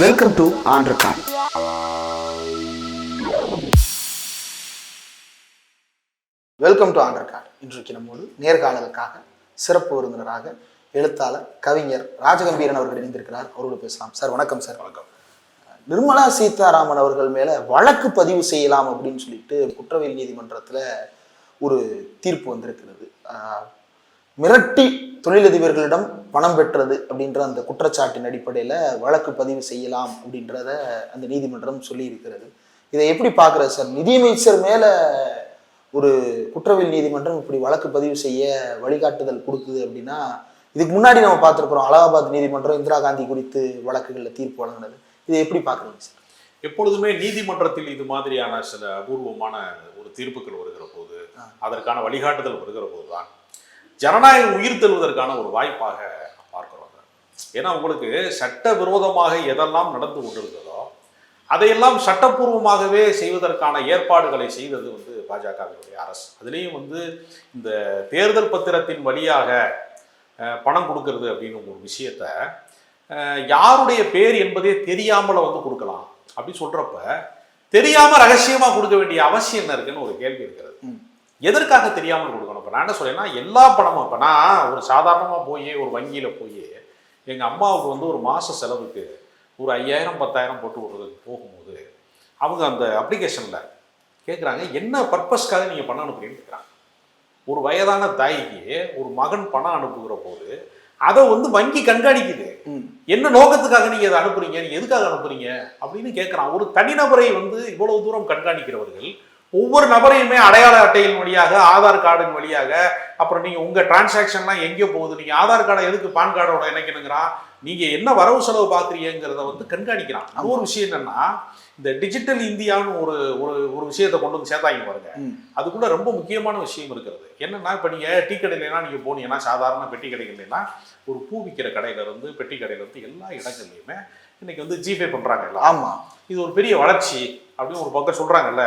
Welcome to ஆண்டர்கான் welcome to ஆண்டர்கான் இன்றைக்கு நம்மோடு நேர்காணலுக்காக சிறப்பு விருந்தினராக எழுத்தாளர் கவிஞர் ராஜகம்பீரன் அவர்கள் இணைந்திருக்கிறார். அவரோடு பேசலாம். சார் வணக்கம் சார். வணக்கம். நிர்மலா சீதாராமன் அவர்கள் மேல வழக்கு பதிவு செய்யலாம் அப்படின்னு சொல்லிட்டு குற்றவியல் நீதிமன்றத்துல ஒரு தீர்ப்பு வந்திருக்கிறது. மிரட்டி தொழிலதிபர்களிடம் பணம் பெற்றது அப்படின்ற அந்த குற்றச்சாட்டின் அடிப்படையில் வழக்கு பதிவு செய்யலாம் அப்படின்றத அந்த நீதிமன்றம் சொல்லி இருக்கிறது இதை எப்படி பார்க்குறது சார்? நிதியமைச்சர் மேல ஒரு குற்றவியல் நீதிமன்றம் இப்படி வழக்கு பதிவு செய்ய வழிகாட்டுதல் கொடுக்குது அப்படின்னா இதுக்கு முன்னாடி நம்ம பார்த்துருக்குறோம் அலகாபாத் நீதிமன்றம் இந்திரா காந்தி குறித்து வழக்குகளில் தீர்ப்பு வழங்கினது. இதை எப்படி பார்க்குறீங்க சார்? எப்பொழுதுமே நீதிமன்றத்தில் இது மாதிரியான சில அபூர்வமான ஒரு தீர்ப்புகள் வருகிற போது அதற்கான வழிகாட்டுதல் வருகிற போதுதான் ஜனநாயகம் உயிர் தெழுவதற்கான ஒரு வாய்ப்பாக பார்க்கிறோம் ஏன்னா உங்களுக்கு சட்டவிரோதமாக எதெல்லாம் நடந்து கொண்டிருந்ததோ அதையெல்லாம் சட்டப்பூர்வமாகவே செய்வதற்கான ஏற்பாடுகளை செய்தது வந்து பாஜகவினுடைய அரசு. அதுலேயும் வந்து இந்த தேர்தல் பத்திரத்தின் வழியாக பணம் கொடுக்கறது அப்படின்னு ஒரு விஷயத்த யாருடைய பேர் என்பதே தெரியாமல வந்து கொடுக்கலாம். அப்படி சொல்கிறப்ப தெரியாமல் ரகசியமாக கொடுக்க வேண்டிய அவசியம் என்ன இருக்குன்னு ஒரு கேள்வி இருக்கிறது. எதற்காக தெரியாமல் கொடுக்கணும்? இப்போ நான் என்ன சொல்றேன்னா எல்லா பணமும் இப்போ நான் ஒரு சாதாரணமா போய் ஒரு வங்கியில போய் எங்க அம்மாவுக்கு வந்து ஒரு மாச செலவுக்கு ஒரு ஐயாயிரம் பத்தாயிரம் போட்டு விடுறதுக்கு போகும்போது அவங்க அந்த அப்ளிகேஷன்ல கேட்குறாங்க என்ன பர்பஸ்க்காக நீங்க பணம் அனுப்புறீங்கன்னு கேட்குறாங்க ஒரு வயதான தாய்க்கு ஒரு மகன் பணம் அனுப்புகிற போது அதை வந்து வங்கி கண்காணிக்குது. என்ன நோக்கத்துக்காக நீங்க அதை அனுப்புறீங்க? நீங்க எதுக்காக அனுப்புறீங்க? அப்படின்னு கேட்கறான் ஒரு தனிநபரை வந்து இவ்வளவு தூரம் கண்காணிக்கிறவர்கள் ஒவ்வொரு நபரையுமே அடையாள அட்டையின் வழியாக ஆதார் கார்டின் வழியாக அப்புறம் நீங்க உங்க டிரான்சாக்ஷன்லாம் எங்கே போகுது. நீங்க ஆதார் கார்டை எதுக்கு பான் கார்டோட இணைக்கணுங்கிறான். நீங்க என்ன வரவு செலவு பாக்குறீங்கிறத வந்து கண்காணிக்கிறான். இன்னொரு விஷயம் என்னன்னா இந்த டிஜிட்டல் இந்தியான்னு ஒரு ஒரு ஒரு விஷயத்தை கொண்டு வந்து சேர்த்தாங்க பாருங்க. ம். அதுக்குள்ள ரொம்ப முக்கியமான விஷயம் இருக்கிறது. என்னன்னா இப்போ நீங்க டீ கடையிலலாம் நீங்க போனீங்கன்னா சாதாரண பெட்டி கடைகள்லாம் ஒரு பூ விற்கிற கடையில இருந்து பெட்டி கடையில இருந்து எல்லா இடங்கள்லையுமே இன்னைக்கு வந்து ஜிபே பண்றாங்க எல்லாம் ஆமா. இது ஒரு பெரிய வளர்ச்சி அப்படின்னு ஒரு பக்கம் சொல்றாங்கல்ல.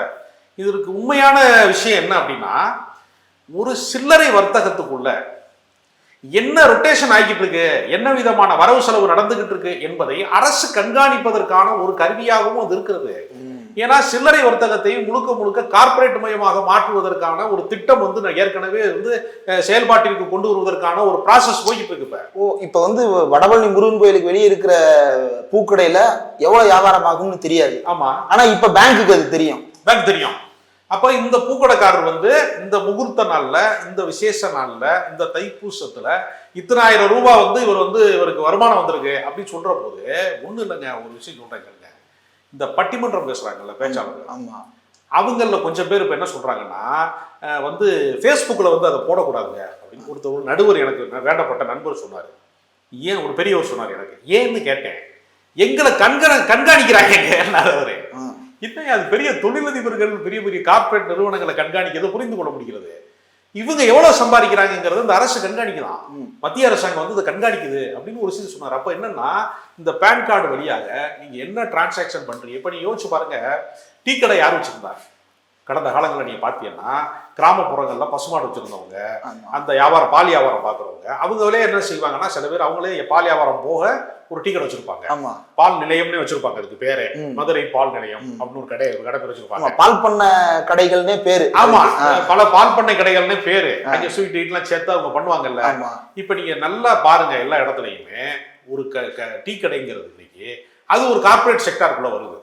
இதற்கு உண்மையான விஷயம் என்ன அப்படின்னா ஒரு சில்லறை வர்த்தகத்துக்குள்ள என்ன ரொட்டேஷன் ஆகிட்டு இருக்கு என்ன விதமான வரவு செலவு நடந்துகிட்டு இருக்கு என்பதை அரசு கண்காணிப்பதற்கான ஒரு கருவியாகவும் அது இருக்கிறது. ஏன்னா சில்லறை வர்த்தகத்தையும் முழுக்க முழுக்க கார்ப்பரேட் மயமாக மாற்றுவதற்கான ஒரு திட்டம் வந்து நான் ஏற்கனவே வந்து செயல்பாட்டிற்கு கொண்டு வருவதற்கான ஒரு ப்ராசஸ் போயிட்டு இருக்கு இப்ப. ஓ இப்போ வந்து வடபழனி முருகன் கோயிலுக்கு வெளியே இருக்கிற பூக்கடையில எவ்வளவு வியாபாரம் ஆகும்னு தெரியாது. ஆமா. ஆனா இப்ப பேங்க்குக்கு அது தெரியும். பேங்க் தெரியும். அப்ப இந்த பூக்கடைக்காரர் வந்து இந்த முகூர்த்த நாள்ல இந்த விசேஷ நாள்ல இந்த தைப்பூசத்துல இத்தனாயிரம் ரூபாய் வந்து இவர் வந்து இவருக்கு வருமானம் வந்திருக்கு அப்படின்னு சொல்ற போது ஒண்ணு இல்லைங்க ஒரு விஷயம் சொல்றேன் கேளுங்க. இந்த பட்டிமன்றம் பேசுறாங்கல்ல பேச்சாளர்கள். ஆமா. அவங்கள கொஞ்சம் பேர் இப்போ என்ன சொல்றாங்கன்னா அஹ், வந்து ஃபேஸ்புக்கில் வந்து அதை போடக்கூடாதுங்க அப்படின்னு ஒருத்தர் ஒரு நடுவர் எனக்கு வேண்டப்பட்ட நண்பர் சொன்னார். ஏன் ஒரு பெரியவர் சொன்னார் எனக்கு. ஏன்னு கேட்டேன். எங்களை கண்கண கண்காணிக்கிறாங்க அவரு இன்னும் அது பெரிய தொழிலதிபர்கள் பெரிய பெரிய கார்ப்பரேட் நிறுவனங்களை கண்காணிக்கிறது புரிந்து கொள்ள முடிகிறது? இவங்க எவ்வளவு சம்பாதிக்கிறாங்கிறது இந்த அரசு கண்காணிக்கலாம். மத்திய அரசாங்கம் வந்து இதை கண்காணிக்குது அப்படின்னு ஒரு விஷயம் சொன்னார். அப்ப என்னன்னா இந்த பேன் கார்டு வழியாக நீங்க என்ன டிரான்சாக்ஷன் பண்றீங்க? இப்ப நீங்க யோசிச்சு பாருங்க டீ கடை யார் வச்சிருந்தா கடந்த காலங்களில் நீங்க பாத்தீங்கன்னா கிராமப்புறங்கள்ல பசுமாடு வச்சிருந்தவங்க அந்த வியாபாரம் பால் வியாபாரம் பார்க்குறவங்க அவங்களே என்ன செய்வாங்கன்னா சில பேர் அவங்களே பால் வியாபாரம் போக ஒரு டீ கடை வச்சிருப்பாங்க பால் நிலையம்னு வச்சிருப்பாங்க அதுக்கு பேரே. மதுரை பால் நிலையம். அப்படின்னு ஒரு கடை ஒரு கடை பேர் வச்சிருப்பாங்க. பால் பண்ண கடைகள்னே பேரு. ஆமா பல பால் பண்ணை கடைகள்னு பேரு. அங்க ஸ்வீட் எல்லாம் சேர்த்து அவங்க பண்ணுவாங்கல்ல. இப்ப நீங்க நல்லா பாருங்க எல்லா இடத்துலயுமே ஒரு டீ கடைங்கிறது இன்னைக்கு அது ஒரு கார்ப்பரேட் செக்டாருக்குள்ள வருது.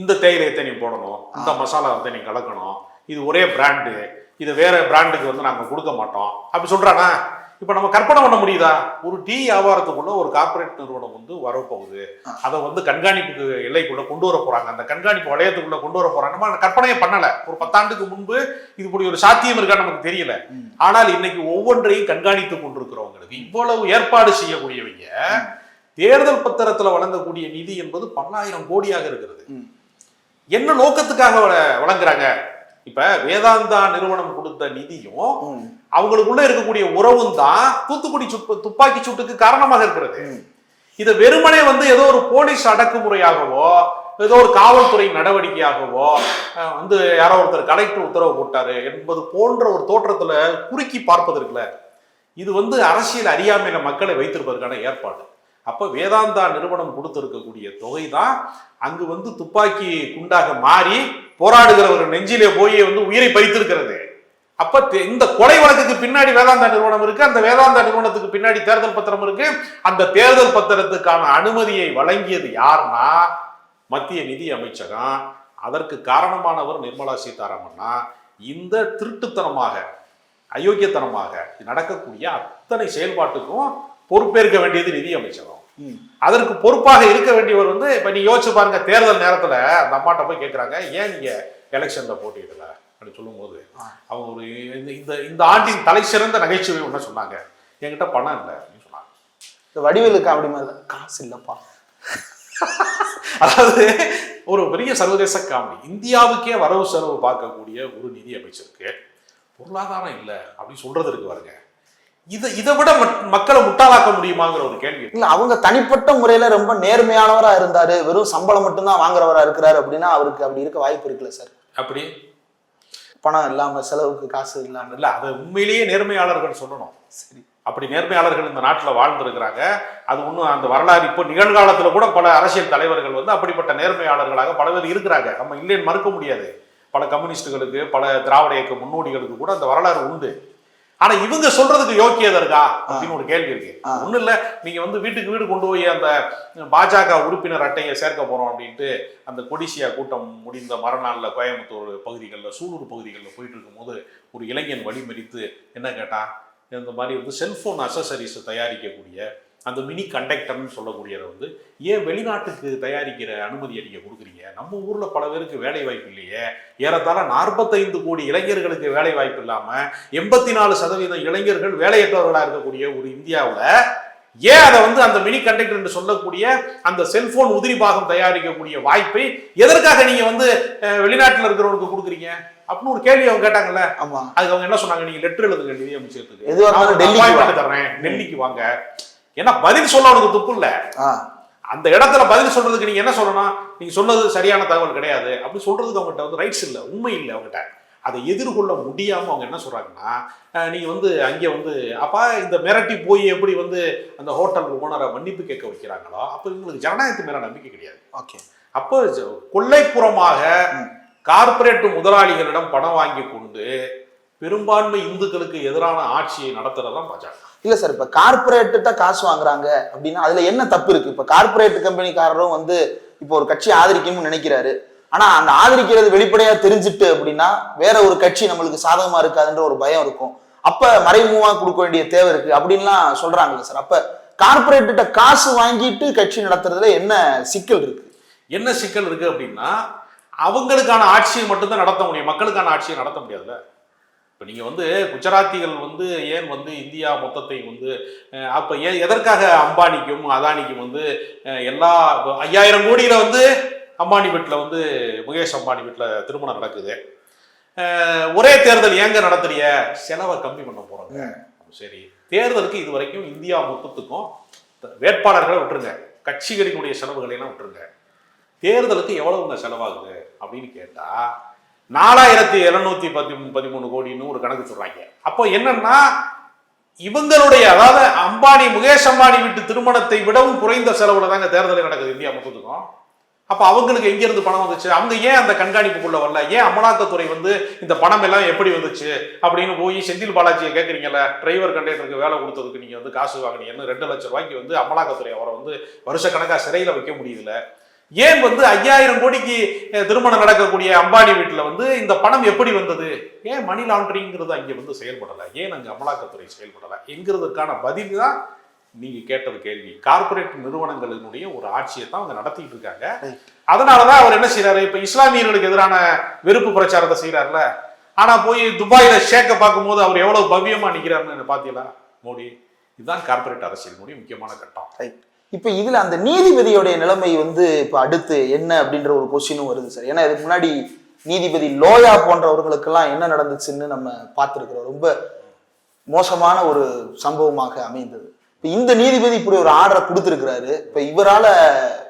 இந்த தேயிலையத்தை நீ போடணும். இந்த மசாலாவை நீ கலக்கணும். இது ஒரே பிராண்டு இது வேற பிராண்டுக்கு வந்து நாங்க கொடுக்க மாட்டோம். அப்படி சொல்றானா? இப்ப நம்ம கற்பனை பண்ண முடியுதா? ஒரு டீ வியாபாரத்துக்குள்ள ஒரு கார்ப்பரேட் நிறுவனம் வந்து வரப்போகுது அதை வந்து கண்காணிப்புக்கு எல்லைக்குள்ள கொண்டு வர போறாங்க. அந்த கண்காணிப்பு வளையத்துக்குள்ள கொண்டு வர போறாங்க. நம்ம கற்பனையை பண்ணல. ஒரு பத்தாண்டுக்கு முன்பு இது இப்படி ஒரு சாத்தியம் இருக்கா நமக்கு தெரியல. ஆனால் இன்னைக்கு ஒவ்வொன்றையும் கண்காணித்து கொண்டிருக்கிறவங்களுக்கு இவ்வளவு ஏற்பாடு செய்யக்கூடியவங்க. தேர்தல் பத்திரத்துல வழங்கக்கூடிய நிதி என்பது பல்லாயிரம் கோடியாக இருக்கிறது. என்ன நோக்கத்துக்காக வழ- வழங்குறாங்க இப்ப வேதாந்தா நிறுவனம் கொடுத்த நிதியும். அவங்களுக்குள்ள இருக்கக்கூடிய உறவும் தான் தூத்துக்குடி துப்பாக்கி சூட்டுக்கு காரணமாக இருக்கிறது. இதை வெறுமனே வந்து ஏதோ ஒரு போலீஸ் அடக்குமுறையாகவோ ஏதோ ஒரு காவல்துறை நடவடிக்கையாகவோ வந்து யாரோ ஒருத்தர் கலெக்டர் உத்தரவு போட்டாரு என்பது போன்ற ஒரு தோற்றத்துல குறுக்கி பார்ப்பதற்குல இது வந்து அரசியல் அறியாமையில மக்களை வைத்திருப்பதற்கான ஏற்பாடு அப்போ வேதாந்தா நிறுவனம் கொடுத்துருக்கக்கூடிய தொகை தான் அங்கு வந்து துப்பாக்கி குண்டாக மாறி போராடுகிற ஒரு நெஞ்சிலே போய் வந்து உயிரை பறித்திருக்கிறது. அப்ப இந்த கொலை வழக்குக்கு பின்னாடி வேதாந்தா நிறுவனம் இருக்கு அந்த வேதாந்தா நிறுவனத்துக்கு பின்னாடி தேர்தல் பத்திரம் இருக்கு. அந்த தேர்தல் பத்திரத்துக்கான அனுமதியை வழங்கியது யாருன்னா மத்திய நிதி அமைச்சகம். அதற்கு காரணமானவர் நிர்மலா சீதாராமன்னா இந்த திருட்டுத்தனமாக அயோக்கியத்தனமாக நடக்கக்கூடிய அத்தனை செயல்பாட்டுக்கும் பொறுப்பேற்க வேண்டியது நிதி அமைச்சகம். ம். அதற்கு பொறுப்பாக இருக்க வேண்டியவர் வந்து இப்ப நீ யோசிச்சு பாருங்க தேர்தல் நேரத்துல அந்த அம்மாட்ட போய் கேட்கறாங்க ஏன் நீங்க எலெக்ஷன்ல போட்டியிடல? அப்படின்னு சொல்லும்போது. அவங்க ஒரு இந்த இந்த ஆண்டின் தலை சிறந்த நகைச்சுவை ஒன்று சொன்னாங்க. என்கிட்ட பணம் இல்லை அப்படின்னு சொன்னாங்க. இந்த வடிவேலு காமெடி மாதிரி காசு இல்லப்பா. அதாவது ஒரு பெரிய சர்வதேச காமெடி. இந்தியாவுக்கே வரவு செலவு பார்க்கக்கூடிய ஒரு நிதி அமைச்சருக்கு பொருளாதாரம் இல்லை அப்படி சொல்றது இருக்கு பாருங்க இதை இதை விட மக்களை முட்டாளாக்க முடியுமாங்கிற ஒரு கேள்வி. இல்ல அவங்க தனிப்பட்ட முறையில ரொம்ப நேர்மையானவரா இருந்தாரு. வெறும் சம்பளம் மட்டும்தான் வாங்குறவரா இருக்கிறாரு அப்படின்னா அவருக்கு அப்படி இருக்க வாய்ப்பு இருக்குல்ல சார்? அப்படி? பணம் இல்லாம செலவுக்கு காசு இல்லாம. இல்ல அதை உண்மையிலேயே நேர்மையாளர்கள் சொல்லணும். சரி. அப்படி நேர்மையாளர்கள் இந்த நாட்டில் வாழ்ந்திருக்கிறாங்க. அது ஒன்றும் அந்த வரலாறு இப்போ நிகழ்காலத்துல கூட பல அரசியல் தலைவர்கள் வந்து அப்படிப்பட்ட நேர்மையாளர்களாக பல பேர் இருக்கிறாங்க. நம்ம இல்லைன்னு மறுக்க முடியாது. பல கம்யூனிஸ்டுகளுக்கு பல திராவிட இயக்க முன்னோடிகளுக்கு கூட அந்த வரலாறு உண்டு. ஆனா இவங்க சொல்றதுக்கு யோக்கியதை இருக்கா? அப்படின்னு ஒரு கேள்வி இருக்கு. ஆ. ஒண்ணும் இல்ல நீங்க வந்து வீட்டுக்கு வீடு கொண்டு போய் அந்த பாஜக உறுப்பினர் அட்டையை சேர்க்க போறோம் அப்படின்ட்டு அந்த கொடிசியா கூட்டம் முடிந்த மறுநாள்ல கோயம்புத்தூர் பகுதிகளில் சூலூர் பகுதிகளில் போயிட்டு இருக்கும்போது ஒரு இளைஞன் வழிமறித்து என்ன கேட்டான்? இந்த மாதிரி வந்து செல்போன் அசசரிஸ் தயாரிக்கக்கூடிய அந்த மினி கண்டக்டர்னு சொல்லக்கூடியதை வந்து ஏன் வெளிநாட்டுக்கு தயாரிக்கிற அனுமதியை நீங்க கொடுக்குறீங்க? நம்ம ஊர்ல பல பேருக்கு வேலை வாய்ப்பு இல்லையே. ஏறத்தாழ நாற்பத்தைந்து கோடி இளைஞர்களுக்கு வேலை வாய்ப்பு இல்லாம எண்பத்தி நாலு சதவீதம் இளைஞர்கள் வேலையற்றவர்களா இருக்கக்கூடிய ஒரு இந்தியாவுல ஏன் அதை வந்து அந்த மினி கண்டக்டர் என்று சொல்லக்கூடிய அந்த செல்போன் உதிரி பாகம் தயாரிக்கக்கூடிய வாய்ப்பை எதற்காக நீங்க வந்து வெளிநாட்டுல இருக்கிறவங்களுக்கு கொடுக்குறீங்க? அப்படின்னு ஒரு கேள்வி அவங்க கேட்டாங்கல்ல. ஆமா. அதுக்கு அவங்க என்ன சொன்னாங்க? நீங்க லெட்டர் எழுதுங்க நிதி டெல்லிக்கு appointment தர்றேன். டெல்லிக்கு வாங்க. ஏன்னா பதில் சொல்ல அவனுக்கு துப்பு இல்ல. அந்த இடத்துல பதில் சொல்றதுக்கு நீங்க என்ன சொல்லணும்? நீங்க சொன்னது சரியான தகவல் கிடையாது. அப்படி சொல்றதுக்கு அவங்ககிட்ட வந்து ரைட்ஸ் இல்ல உண்மை இல்லை அவங்ககிட்ட. அதை எதிர்கொள்ள முடியாம அவங்க என்ன சொல்றாங்கன்னா அஹ், நீங்க வந்து அங்கே வந்து அப்பா இந்த மிரட்டி போய் எப்படி வந்து அந்த ஹோட்டல் ஓனரை மன்னிப்பு கேட்க வைக்கிறாங்களோ அப்போ இவங்களுக்கு ஜனநாயகத்து மேல நம்பிக்கை கிடையாது. ஓகே. அப்போ கொள்ளைப்புறமாக ம். கார்ப்பரேட் முதலாளிகளிடம் பணம் வாங்கி கொண்டு பெரும்பான்மை இந்துக்களுக்கு எதிரான ஆட்சியை நடத்துறதுதான் பாஜக. இல்ல சார் இப்ப கார்பரேட்டு காசு வாங்குறாங்க அப்படின்னா அதுல என்ன தப்பு இருக்கு? இப்ப கார்பரேட் கம்பெனிக்காரரும் வந்து இப்போ ஒரு கட்சி ஆதரிக்கணும்னு நினைக்கிறாரு. ஆனா அந்த ஆதரிக்கிறது வெளிப்படையா தெரிஞ்சுட்டு அப்படின்னா வேற ஒரு கட்சி நம்மளுக்கு சாதகமா இருக்காதுன்ற ஒரு பயம் இருக்கும். அப்ப மறைமுகமா கொடுக்க வேண்டிய தேவை இருக்கு அப்படின்லாம் சொல்கிறாங்கல்ல சார் அப்ப கார்பரேட்ட காசு வாங்கிட்டு கட்சி நடத்துறதுல என்ன சிக்கல் இருக்கு? என்ன சிக்கல் இருக்கு அப்படின்னா அவங்களுக்கான ஆட்சியை மட்டும்தான் நடத்த முடியும். மக்களுக்கான ஆட்சியை நடத்த முடியாதுல்ல. இப்போ நீங்கள் வந்து குஜராத்திகள் வந்து ஏன் வந்து இந்தியா மொத்தத்தை வந்து அப்போ ஏன் எதற்காக அம்பானிக்கும் அதானிக்கும் வந்து எல்லா ஐயாயிரம் கோடியில் வந்து அம்பானி வீட்டில் வந்து முகேஷ் அம்பானி வீட்டில் திருமணம் நடக்குது. ஒரே தேர்தல் ஏங்க நடத்துறிய? செலவை கம்மி பண்ண போகிறாங்க சரி தேர்தலுக்கு இது வரைக்கும் இந்தியா மொத்தத்துக்கும் வேட்பாளர்களை விட்டுருங்க. கட்சிகளினுடைய செலவுகளை எல்லாம் விட்டுருங்க. தேர்தலுக்கு எவ்வளவுங்க செலவாகுது அப்படின்னு கேட்டா நாலாயிரத்தி எழுநூத்தி பத்தி பதிமூணு கோடின்னு ஒரு கணக்கு சொல்றாங்க. அப்போ என்னன்னா இவங்களுடைய அதாவது அம்பானி முகேஷ் அம்பானி வீட்டு திருமணத்தை விடவும் குறைந்த செலவுல தாங்க தேர்தல் நடக்குது இந்தியா மொத்தத்துக்கும் அப்ப அவங்களுக்கு எங்க இருந்து பணம் வந்துச்சு? அவங்க ஏன் அந்த கண்காணிப்புக்குள்ள வரல? ஏன் அமலாக்கத்துறை வந்து இந்த பணம் எல்லாம் எப்படி வந்துச்சு? அப்படின்னு போய் செந்தில் பாலாஜியை கேட்குறீங்கல்ல டிரைவர் கண்டக்டருக்கு வேலை கொடுத்ததுக்கு நீங்க வந்து காசு வாங்குனீங்கன்னு ரெண்டு லட்சம் ரூபாய்க்கு வந்து அமலாக்கத்துறை அவரை வந்து வருஷக்கணக்காக சிறையில் வைக்க முடியுதுல ஏன் வந்து ஐயாயிரம் கோடிக்கு திருமணம் நடக்கக்கூடிய அம்பானி வீட்டில் வந்து இந்த பணம் எப்படி வந்தது? ஏன் மணி லாண்டரிங்கிறது அங்கே வந்து செயல்படலை? ஏன் அங்கே அமலாக்கத்துறை செயல்படலை? என்கிறதுக்கான பதில் தான் நீங்க கேட்டது கேள்வி. கார்ப்பரேட் நிறுவனங்களினுடைய ஒரு ஆட்சியை தான் அவங்க நடத்திட்டு இருக்காங்க. அதனாலதான் அவர் என்ன செய்யறாரு இப்ப இஸ்லாமியர்களுக்கு எதிரான வெறுப்பு பிரச்சாரத்தை செய்யறாருல ஆனா போய் துபாயில ஷேக்க பார்க்கும்போது அவர் எவ்வளவு பவ்யமா நிக்கிறாருன்னு பாத்தீங்களா? மோடி. இதுதான் கார்ப்பரேட் அரசியலினுடைய முக்கியமான கட்டம். ரைட் இப்ப இதுல அந்த நீதிபதியோடைய நிலைமை வந்து இப்ப அடுத்து என்ன அப்படின்ற ஒரு கொஸ்டினும் வருது சார் ஏன்னா இதுக்கு முன்னாடி நீதிபதி லோயா போன்றவர்களுக்கெல்லாம் என்ன நடந்துச்சுன்னு நம்ம பார்த்துருக்குறோம். ரொம்ப மோசமான ஒரு சம்பவமாக அமைந்தது. இப்ப இந்த நீதிபதி இப்படி ஒரு ஆர்டரை கொடுத்துருக்கிறாரு. இப்ப இவரால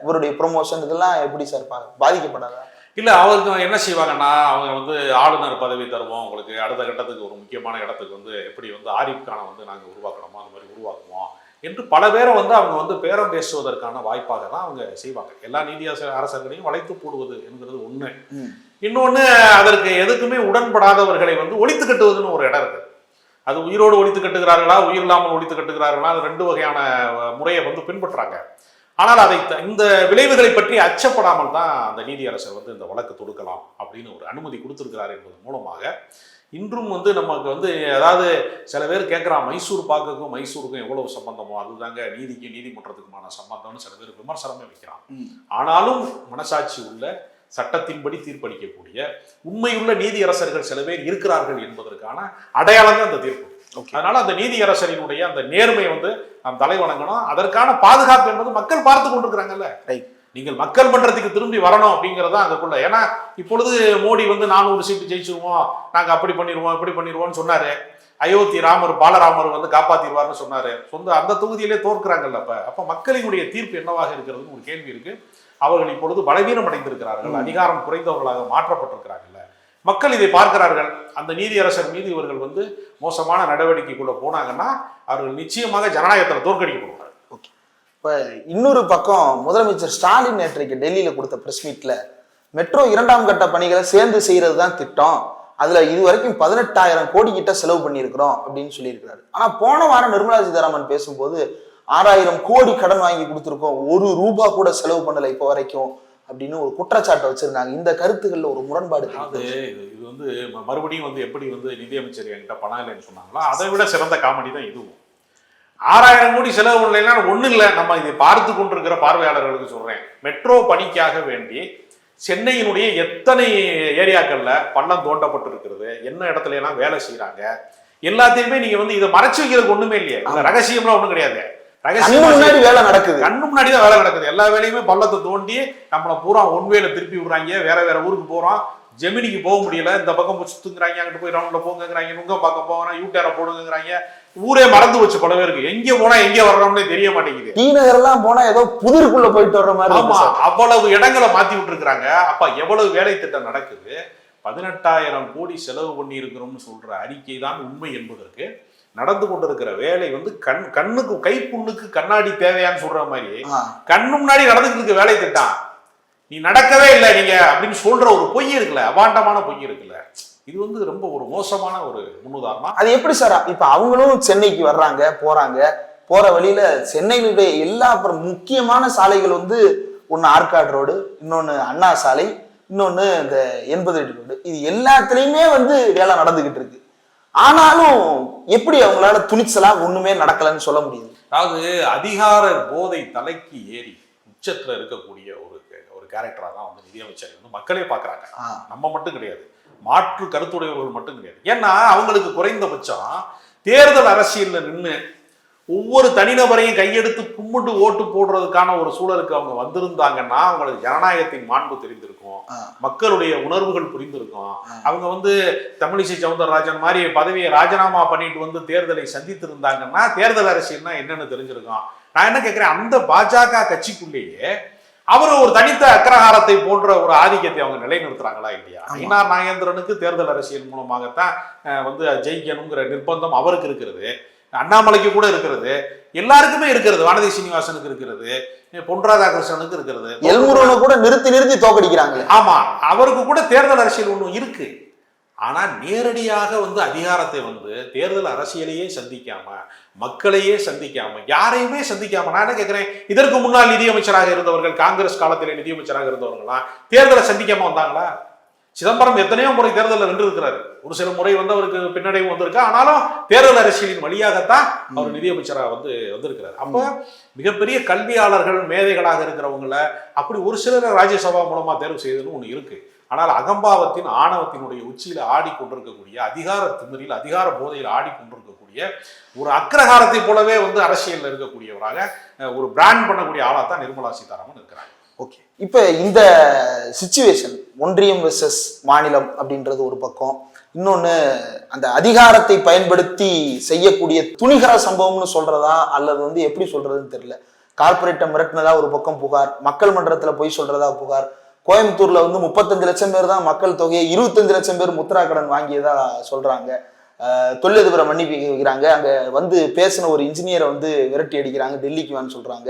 இவருடைய ப்ரொமோஷன் இதெல்லாம் எப்படி சார் பாதிக்கப்படாதா? இல்ல அவருக்கு என்ன செய்வாங்கன்னா அவங்க வந்து ஆளுநர் பதவி தருவோம். உங்களுக்கு அடுத்த கட்டத்துக்கு ஒரு முக்கியமான இடத்துக்கு வந்து எப்படி வந்து ஆரிஃப் கானை வந்து நாங்க உருவாக்கணுமோ அந்த மாதிரி உருவாக்குவோம். என்று பல பேரை வந்து அவங்க வந்து பேரம் பேசுவதற்கான வாய்ப்பாக தான் அவங்க செய்வாங்க. எல்லா நீதி அரச- அரசர்களையும் வளைத்து போடுவது என்கிறது ஒண்ணு. ம். இன்னொன்னு அதற்கு எதுக்குமே உடன்படாதவர்களை வந்து ஒழித்து கட்டுவதுன்னு ஒரு இடம் இருக்கு. அது உயிரோடு ஒழித்து கட்டுகிறார்களா உயிர் இல்லாமல் ஒழித்து கட்டுகிறார்களா அது ரெண்டு வகையான முறையை வந்து பின்பற்றுறாங்க ஆனால் அதை இந்த விளைவுகளை பற்றி அச்சப்படாமல் தான் அந்த நீதியரசர் வந்து இந்த வழக்கு தொடுக்கலாம் அப்படின்னு ஒரு அனுமதி கொடுத்திருக்கிறார் என்பது மூலமாக இன்றும் வந்து நமக்கு வந்து அதாவது சில பேர் கேட்குறான் மைசூர் பாக்குக்கும் மைசூருக்கும் எவ்வளவு சம்பந்தமோ அதுதாங்க நீதிக்கும் நீதிமன்றத்துக்குமான சம்பந்தம்னு சில பேர் விமர்சனமே வைக்கிறான். ஆனாலும் மனசாட்சி உள்ள சட்டத்தின்படி தீர்ப்பளிக்கக்கூடிய உண்மையுள்ள நீதியரசர்கள் சில பேர் இருக்கிறார்கள் என்பதற்கான அடையாளம் தான் அந்த தீர்ப்பு. அதனால அந்த நீதியரசரினுடைய அந்த நேர்மை வந்து நாம் தலை வணங்கணும் அதற்கான பாதுகாப்பு என்பது மக்கள் பார்த்து கொண்டிருக்கிறாங்கல்ல Right. நீங்கள் மக்கள் மன்றத்துக்கு திரும்பி வரணும் அப்படிங்கிறது தான் அதுக்குள்ள ஏன்னா இப்பொழுது மோடி வந்து நானூறு சீட்டு ஜெயிச்சிருவோம் நாங்கள் அப்படி பண்ணிடுவோம் இப்படி பண்ணிடுவோம்னு சொன்னாரு. அயோத்தி ராமர் பாலராமர் வந்து காப்பாத்திடுவார்னு சொன்னாரு. சொந்த அந்த தொகுதியிலே தோற்கிறாங்கல்ல அப்ப. அப்ப மக்களினுடைய தீர்ப்பு என்னவாக இருக்கிறதுன்னு ஒரு கேள்வி இருக்கு. அவர்கள் இப்பொழுது பலவீனம் அடைந்திருக்கிறார்கள் அதிகாரம் குறைந்தவர்களாக மாற்றப்பட்டிருக்கிறார்கள்ல. மக்கள் இதை பார்க்கிறார்கள். அந்த நீதியரசர் மீது இவர்கள் வந்து மோசமான நடவடிக்கைக்குள்ள போனாங்கன்னா அவர்கள் நிச்சயமாக ஜனநாயகத்தில் தோற்கடிக்கப்படுவார் இப்ப இன்னொரு பக்கம் முதலமைச்சர் ஸ்டாலின் நேற்றைக்கு டெல்லியில கொடுத்த பிரஸ் மீட்ல மெட்ரோ இரண்டாம் கட்ட பணிகளை சேர்ந்து செய்யறது தான் திட்டம். அதுல இது வரைக்கும் பதினெட்டாயிரம் கோடி கிட்ட செலவு பண்ணியிருக்கிறோம் அப்படின்னு சொல்லியிருக்கிறாரு. ஆனா போன வாரம் நிர்மலா சீதாராமன் பேசும்போது ஆறாயிரம் கோடி கடன் வாங்கி கொடுத்துருக்கோம். ஒரு ரூபா கூட செலவு பண்ணல இப்போ வரைக்கும் அப்படின்னு ஒரு குற்றச்சாட்டை வச்சிருந்தாங்க. இந்த கருத்துக்கள்ல ஒரு முரண்பாடு தெரியுது. இது வந்து மறுபடியும் வந்து எப்படி வந்து நிதியமைச்சர் என்கிட்ட பணம் இல்லைன்னு சொன்னாங்களோ அதை விட சிறந்த காமெடி தான் இதுவும். ஆறாயிரம் கோடி செலவு பண்ணலைன்னா ஒன்றும் இல்லை. நம்ம இதை பார்த்து கொண்டிருக்கிற பார்வையாளர்களுக்கு சொல்றேன். மெட்ரோ பணிக்காக வேண்டி சென்னையினுடைய எத்தனை ஏரியாக்கள்ல பள்ளம் தோண்டப்பட்டிருக்கிறது என்ன இடத்துல எல்லாம் வேலை செய்யறாங்க எல்லாத்தையுமே நீங்க வந்து இதை மறைச்சு வைக்கிறதுக்கு ஒண்ணுமே இல்லையே. ரகசியம்லாம் ஒண்ணும் கிடையாது. ரகசியமா முன்னாடி வேலை நடக்குது. கண்ணு முன்னாடி தான் வேலை நடக்குது. எல்லா வேலையுமே பள்ளத்தை தோண்டி நம்மளை பூரா ஒன்வேல திருப்பி விடுறாங்க. வேற வேற ஊருக்கு போறோம். ஜெமினிக்கு போக முடியல. இந்த பக்கம் சுத்துங்கிறாங்க அங்கிட்டு போய் ரவுண்ட்ல போங்கிறாங்க நுங்க பக்கம் போகிறோம் யூட்டேரை போடுங்கிறாங்க ஊரே மறந்து வச்சு பல பேருக்கு. எங்க போனா எங்க வர்றோம்னே தெரிய மாட்டேங்குது. டி நகர்லாம் போனா ஏதோ புதிருக்குள்ள போயிட்டு வர்ற மாதிரி இருக்கு ஆமா. அவ்வளவு இடங்களை மாத்தி விட்டுருக்காங்க அப்ப எவ்வளவு வேலை திட்டம் நடக்குது? பதினெட்டாயிரம் கோடி செலவு பண்ணி இருக்கிறோம்னு சொல்ற அறிக்கை தான் உண்மை என்பதற்கு நடந்து கொண்டிருக்கிற வேலை வந்து கண் கண்ணுக்கு கைப்புண்ணுக்கு கண்ணாடி தேவையான்னு சொல்ற மாதிரி. கண்ணு முன்னாடி நடந்துட்டு இருக்க வேலை திட்டம். நீ நடக்கவே இல்லை நீங்க அப்படின்னு சொல்ற ஒரு பொய் இருக்குல்ல அபாண்டமான பொய் இருக்குல்ல. இது வந்து ரொம்ப ஒரு மோசமான ஒரு முன்னுதாரணம்? அது எப்படி சார் இப்ப அவங்களும் சென்னைக்கு வர்றாங்க போறாங்க போற வழியில சென்னையினுடைய எல்லா அப்புறம் முக்கியமான சாலைகள் வந்து ஒன்னு ஆற்காடு ரோடு இன்னொன்னு அண்ணா சாலை இன்னொன்னு இந்த எண்பது அடி ரோடு. இது எல்லாத்துலயுமே வந்து வேலை நடந்துகிட்டு இருக்கு. ஆனாலும் எப்படி அவங்களால துணிச்சலா ஒண்ணுமே நடக்கலன்னு சொல்ல முடியுது? அதாவது அதிகார போதை தலைக்கு ஏறி உச்சத்துல இருக்கக்கூடிய ஒரு ஒரு கேரக்டரா தான் வந்து நிதியமைச்சர் வந்து மக்களே பார்க்கறாங்க. நம்ம மட்டும் கிடையாது. மாற்று கருத்துடையவர்கள் மட்டும் கிடையாது. ஏன்னா அவங்களுக்கு குறைந்தபட்சம் தேர்தல் அரசியல்ல நின்று ஒவ்வொரு தனிநபரையும் கையெடுத்து கும்பிட்டு ஓட்டு போடுறதுக்கான ஒரு சூழலுக்கு அவங்க வந்திருந்தாங்கன்னா அவங்களுக்கு ஜனநாயகத்தின் மாண்பு தெரிந்திருக்கும். மக்களுடைய உணர்வுகள் புரிந்திருக்கும். அவங்க வந்து தமிழிசை சவுந்தரராஜன் மாதிரி பதவியை ராஜினாமா பண்ணிட்டு வந்து தேர்தலை சந்தித்திருந்தாங்கன்னா தேர்தல் அரசியல்னா என்னன்னு தெரிஞ்சிருக்கும். நான் என்ன கேட்கிறேன் அந்த பாஜக கட்சிக்குள்ளேயே அவர் ஒரு தனித்த அக்ரஹாரத்தை போன்ற ஒரு ஆதிக்கத்தை அவங்க நிலைநிறுத்துறாங்களா இல்லையா. ஐநார் நாகேந்திரனுக்கு தேர்தல் அரசியல் மூலமாகத்தான் வந்து ஜெயிக்கணுங்கிற நிர்பந்தம் அவருக்கு இருக்கிறது அண்ணாமலைக்கு கூட இருக்கிறது எல்லாருக்குமே இருக்கிறது வானதி சீனிவாசனுக்கு இருக்கிறது பொன் ராதாகிருஷ்ணனுக்கு இருக்கிறது எல்முருகனை கூட நிறுத்தி நிறுத்தி தோக்கடிக்கிறாங்களே. ஆமா. அவருக்கு கூட தேர்தல் அரசியல் ஒண்ணு இருக்கு. ஆனா நேரடியாக வந்து அதிகாரத்தை வந்து தேர்தல் அரசியலையே சந்திக்காம மக்களையே சந்திக்காம யாரையுமே சந்திக்காம நான் என்ன கேட்கிறேன் இதற்கு முன்னால் நிதியமைச்சராக இருந்தவர்கள் காங்கிரஸ் காலத்திலே நிதியமைச்சராக இருந்தவர்களாம் தேர்தலை சந்திக்காம வந்தாங்களா? சிதம்பரம் எத்தனையோ முறை தேர்தலில் வென்று இருக்கிறாரு ஒரு சில முறை வந்து அவருக்கு பின்னடைவு வந்திருக்கு. ஆனாலும் தேர்தல் அரசியலின் வழியாகத்தான் அவர் நிதியமைச்சராக வந்து வந்திருக்கிறார். அப்ப மிகப்பெரிய கல்வியாளர்கள் மேதைகளாக இருக்கிறவங்கள அப்படி ஒரு சிலரை ராஜ்யசபா மூலமா தேர்வு செய்ததுன்னு ஒண்ணு இருக்கு. ஆனால் அகம்பாவத்தின் ஆணவத்தினுடைய உச்சியில ஆடிக்கொண்டிருக்கக்கூடிய அதிகார திமிரில் அதிகார போதையில் ஆடிக்கொண்டிருக்கக்கூடிய ஒரு அக்ரஹாரத்தை போலவே வந்து அரசியலில் இருக்கக்கூடியவராக ஒரு பிராண்ட் பண்ணக்கூடிய ஆளாக தான் நிர்மலா சீதாராமன் இருக்கிறாங்க ஓகே. இப்போ இந்த சுச்சுவேஷன் ஒன்றியம் வெர்சஸ் மாநிலம் அப்படின்றது ஒரு பக்கம். இன்னொன்று அந்த அதிகாரத்தை பயன்படுத்தி செய்யக்கூடிய துணிகர சம்பவம்னு சொல்றதா? அல்லது வந்து எப்படி சொல்றதுன்னு தெரியல. கார்ப்பரேட்டை மிரட்டினதா ஒரு பக்கம் புகார் மக்கள் மன்றத்தில் போய் சொல்றதா புகார் கோயம்புத்தூர்ல வந்து முப்பத்தஞ்சு லட்சம் பேர் தான் மக்கள் தொகையை இருபத்தஞ்சு லட்சம் பேர் முத்ரா கடன் வாங்கியதா சொல்றாங்க. தொழிலதிபரை மன்னிப்பு வைக்கிறாங்க அங்க வந்து பேசின ஒரு இன்ஜினியரை வந்து விரட்டி அடிக்கிறாங்க. டெல்லிக்கு வான்னு சொல்றாங்க.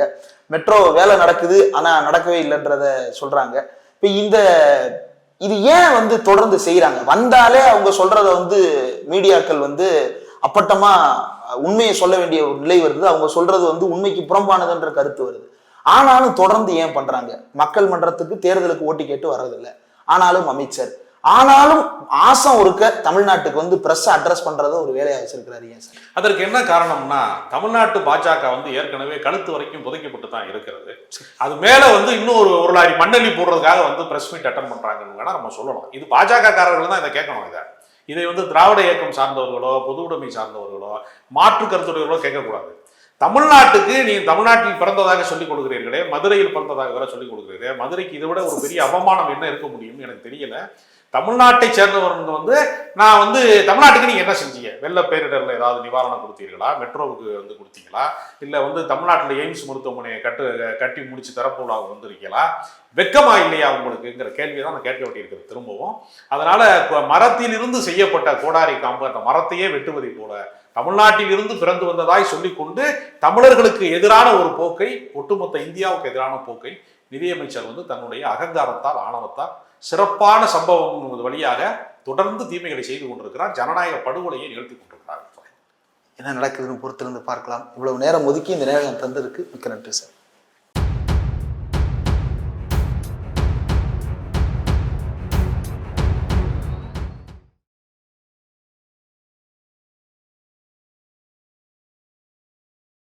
மெட்ரோ வேலை நடக்குது. ஆனா நடக்கவே இல்லைன்றத சொல்றாங்க. இப்ப இந்த இது ஏன் வந்து தொடர்ந்து செய்யறாங்க வந்தாலே அவங்க சொல்றத வந்து மீடியாக்கள் வந்து அப்பட்டமா உண்மையை சொல்ல வேண்டிய ஒரு நிலை வருது. அவங்க சொல்றது வந்து உண்மைக்கு புறம்பானதுன்ற கருத்து வருது. ஆனாலும் தொடர்ந்து ஏன் பண்றாங்க? மக்கள் மன்றத்துக்கு தேர்தலுக்கு ஓட்டி கேட்டு வர்றதில்ல. ஆனாலும் அமைச்சர். ஆனாலும் ஆசம் இருக்க தமிழ்நாட்டுக்கு வந்து பிரஸ் அட்ரஸ் பண்றத ஒரு வேலையா வச்சிருக்கிறாரு ஏன் சார்? அதற்கு என்ன காரணம்னா தமிழ்நாட்டு பாஜக வந்து ஏற்கனவே கழுத்து வரைக்கும் புதைக்கப்பட்டு தான் இருக்கிறது. அது மேல வந்து இன்னும் ஒரு ஒரு லாரி மண்ணெல்லி போடுறதுக்காக வந்து பிரஸ் மீட் அட்டன் பண்றாங்கன்னு வேணா நம்ம சொல்லலாம் இது பாஜக காரர்கள் தான் இதை கேட்கணும் இதை. இதை வந்து திராவிட இயக்கம் சார்ந்தவர்களோ பொது உடைமை சார்ந்தவர்களோ மாற்று கருத்துடையவர்களோ கேட்கக்கூடாது. தமிழ்நாட்டுக்கு நீ தமிழ்நாட்டில் பிறந்ததாக சொல்லிக் கொடுக்கிறீர்களே மதுரையில் பிறந்ததாக வேற சொல்லிக் கொடுக்கிறீர்களே மதுரைக்கு இதை விட ஒரு பெரிய அவமானம் என்ன இருக்க முடியும் எனக்கு தெரியல. தமிழ்நாட்டை சேர்ந்தவங்க வந்து நான் வந்து தமிழ்நாட்டுக்கு நீங்க என்ன செஞ்சீங்க? வெள்ள பேரிடர்ல ஏதாவது நிவாரணம் கொடுத்தீர்களா? மெட்ரோவுக்கு வந்து கொடுத்தீங்களா? இல்ல வந்து தமிழ்நாட்டில் எய்ம்ஸ் மருத்துவமனையை கட்டு கட்டி முடிச்சு திறப்பு வந்திருக்கீங்களா? வெக்கமா இல்லையா உங்களுக்குங்கிற கேள்வியை தான் நான் கேட்க வேண்டியிருக்கிறது திரும்பவும். அதனால மரத்திலிருந்து செய்யப்பட்ட கோடாரி காம்பு அந்த மரத்தையே வெட்டுவதை போல தமிழ்நாட்டிலிருந்து பிறந்து வந்ததாய் சொல்லிக்கொண்டு தமிழர்களுக்கு எதிரான ஒரு போக்கை ஒட்டுமொத்த இந்தியாவுக்கு எதிரான போக்கை நிதியமைச்சர் வந்து தன்னுடைய அகங்காரத்தால் ஆணவத்தால் சிறப்பான சம்பவம் வழியாக தொடர்ந்து தீமைகளை செய்து கொண்டிருக்கிறார். ஜனநாயக படுகொலையை நிகழ்த்தி கொண்டிருக்கிறார். என்ன நடக்குதுன்னு பொறுத்திருந்து பார்க்கலாம். இவ்வளவு நேரம் ஒதுக்கி இந்த நேரம் தந்ததுக்கு மிக்க நன்றி சார்.